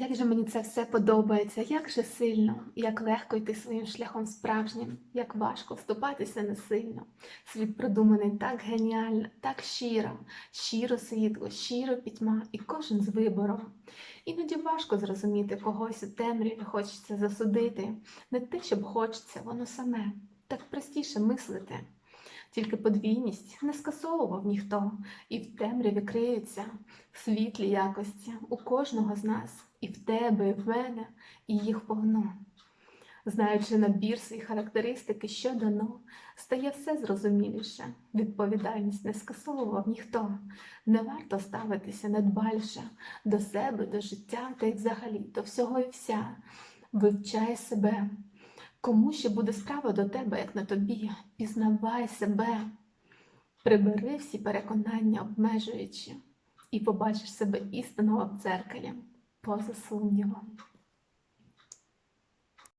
Як же мені це все подобається, як же сильно, як легко йти своїм шляхом справжнім, як важко вступатися не сильно. Світ продуманий так геніально, так щиро, щиро світло, щиро пітьма, і кожен з вибором. Іноді важко зрозуміти когось у темряві, хочеться засудити. Не те, щоб хочеться, воно саме. Так простіше мислити. Тільки подвійність не скасовував ніхто, і в темряві криються світлі якості у кожного з нас, і в тебе, і в мене, і їх повно. Знаючи набір свої характеристики, що дано, стає все зрозуміліше. Відповідальність не скасовував ніхто. Не варто ставитися недбальше до себе, до життя та й взагалі до всього і вся. Вивчай себе. Кому ще буде справа до тебе, як на тобі? Пізнавай себе. Прибери всі переконання, обмежуючи, і побачиш себе істинного в дзеркалі, поза сумнівом.